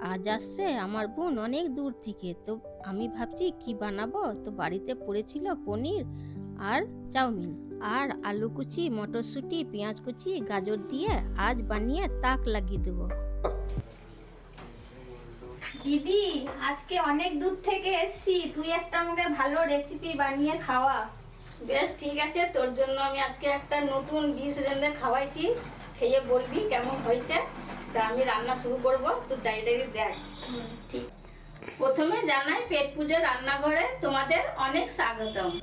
আজ আসছে আমার বোন অনেক দূর থেকে। তো আমি ভাবছি কি বানাবো? তো বাড়িতে পড়েছিল পনির আর চাউমিন আর আলু কুচি মটরশুঁটি পেঁয়াজ কুচি গাজর দিয়ে আজ বানিয়ে তাক লাগিয়ে দেবো। দিদি, আজকে অনেক দূর থেকে এসছি। তুই একটা আমাকে ভালো রেসিপি বানিয়ে খাওয়া। বেশ, ঠিক আছে। তোর জন্য আমি আজকে একটা নতুন ডিশ রেঁধে খাওয়াইছি। খেয়ে বলবি কেমন হয়েছে। তা আমি রান্না শুরু করব। তুই ডাইরেক্ট দেখ। ঠিক। প্রথমে জানাই পেট পুজো রান্নাঘরে তোমাদের অনেক স্বাগতম।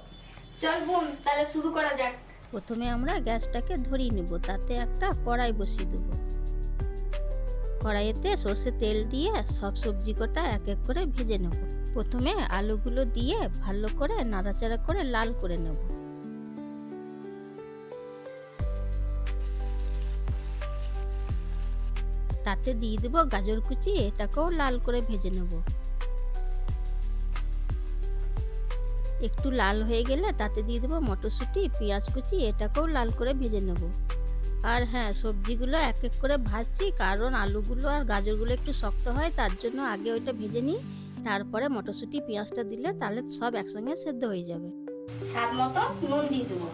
চল বোন, তাহলে শুরু করা যাক। প্রথমে আমরা গ্যাসটাকে ধরিয়ে নেব, তাতে একটা কড়াই বসিয়ে দেব। কড়াইতে সর্ষে তেল দিয়ে সব সবজি কটা এক এক করে ভেজে নেব। প্রথমে আলুগুলো দিয়ে ভালো করে নাড়াচাড়া করে লাল করে নেব। তাতে দিয়ে দেবো গাজর কুচি, এটাকেও লাল করে ভেজে নেব। একটু লাল হয়ে গেলে তাতে দিয়ে দেবো মটরশুঁটি, পেঁয়াজ কুচি, এটাকেও লাল করে ভেজে নেব। আর হ্যাঁ সবজিগুলো এক এক করে ভাজছি, কারণ আলুগুলো আর গাজরগুলো একটু শক্ত হয়, তার জন্য আগে ওইটা ভেজে নিই, তারপরে মটরশুঁটি, পেঁয়াজটা দিলে তাহলে সব একসঙ্গে সেদ্ধ হয়ে যাবে। স্বাদ মতো নুন দিয়ে দেবো।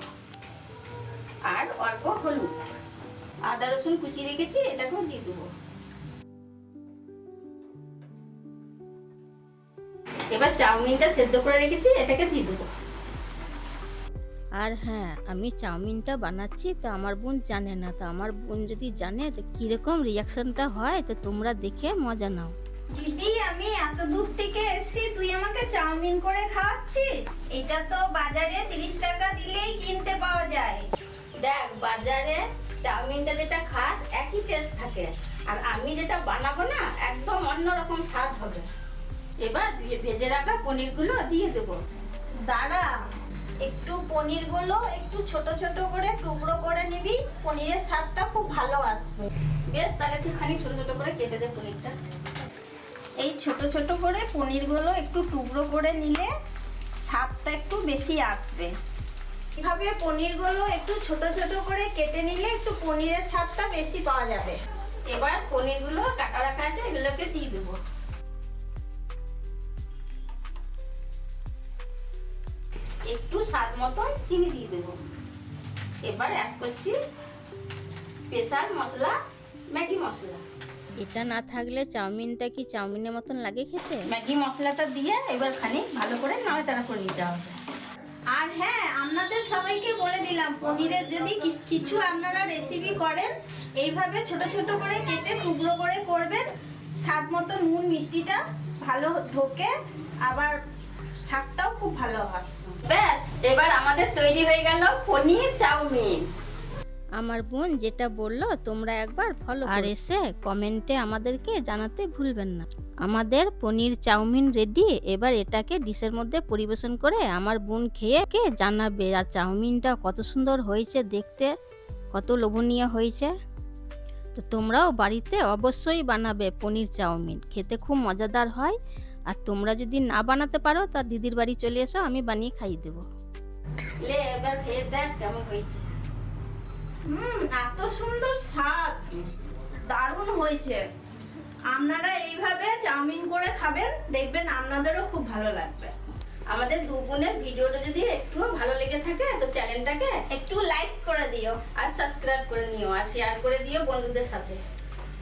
আর অল্প হলুদ। আদা রসুন কুচি রেখেছি এটাকেও দিয়ে দেবো। এবার চাউমিনটা সেদ্ধ করে রেখেছি এটাকে দিয়ে দেবো। আর হ্যাঁ আমি চাউমিনটা বানাচ্ছি তো আমার বোন জানে না তো আমার বোন যদি জানে তো কীরকম রিয়াকশনটা হয় তো তোমরা দেখে মজা নাও। দিদি আমি এত দূর থেকে এসেছি তুই আমাকে চাউমিন করে খাওয়াচ্ছিস? এটা তো বাজারে তিরিশ টাকা চাউমিনটা যেটা খাস একই টেস্ট থাকে। আর আমি যেটা বানাবো না একদম অন্যরকম স্বাদ হবে। এবার ভেজে রাখা পনিরগুলো দিয়ে দেবো। দাঁড়া। একটু পনিরগুলো একটু ছোট ছোট করে টুকরো করে নিবি পনিরের স্বাদটা খুব ভালো আসবে। বেশ তাহলে তুই খানি ছোট ছোট করে কেটে দে পনিরটা। এই ছোট ছোট করে পনিরগুলো একটু টুকরো করে নিলে স্বাদটা একটু বেশি আসবে। এভাবে পনিরগুলো একটু ছোট ছোট করে কেটে নিলে একটু পনিরের স্বাদটা বেশি পাওয়া যাবে? এবার পনিরগুলো কাটা রাখা আছে এগুলোকে দিয়ে দেবো। একটু স্বাদ মতন চিনি দিয়ে দেবো। এবার অ্যাড করছি স্পেশাল মশলা ম্যাগি মশলা। এটা না থাকলে চাউমিনটা কি চাউমিনের মতন লাগে খেতে? ম্যাগি মশলাটা দিয়ে এবার খানি ভালো করে নাড়াচাড়া করে নিতে হবে। আর হ্যাঁ সবাইকে বলে দিলাম, পনিরের যদি কিছু আপনারা রেসিপি করেন, এইভাবে ছোট ছোট করে কেটে টুকরো করে করবেন। স্বাদ মতো নুন, মিষ্টিটা ভালো ঢোকে, আবার স্বাদটাও খুব ভালো হয়। ব্যাস, এবার আমাদের তৈরি হয়ে গেল পনির চাউমিন। আমার বোন যেটা বলল তোমরা একবার ফলো আর এসে কমেন্টে আমাদেরকে জানাতে ভুলবেন না। আমাদের পনির চাউমিন রেডি এবার এটাকে ডিশের মধ্যে পরিবেশন করে আমার বোন খেয়ে কে জানাবে আর চাউমিনটা কত সুন্দর হয়েছে দেখতে কত লোভনীয় হয়েছে। তো তোমরাও বাড়িতে অবশ্যই বানাবে পনির চাউমিন খেতে খুব মজাদার হয়। আর তোমরা যদি না বানাতে পারো তা দিদির বাড়ি চলে এসো আমি বানিয়ে খাইয়ে দেবো। লে এবার খেয়ে দেখ কেমন হয়েছে। হুম, এত সুন্দর স্বাদ। দারুণ হয়েছে। আপনারা এইভাবে চাউমিন করে খাবেন, দেখবেন আপনাদেরও খুব ভালো লাগবে। আমাদের দু ভিডিওটা যদি একটুও ভালো লেগে থাকে, তো চ্যানেলটাকে একটু লাইক করে দিও, আর সাবস্ক্রাইব করে নিও, আর শেয়ার করে দিও বন্ধুদের সাথে।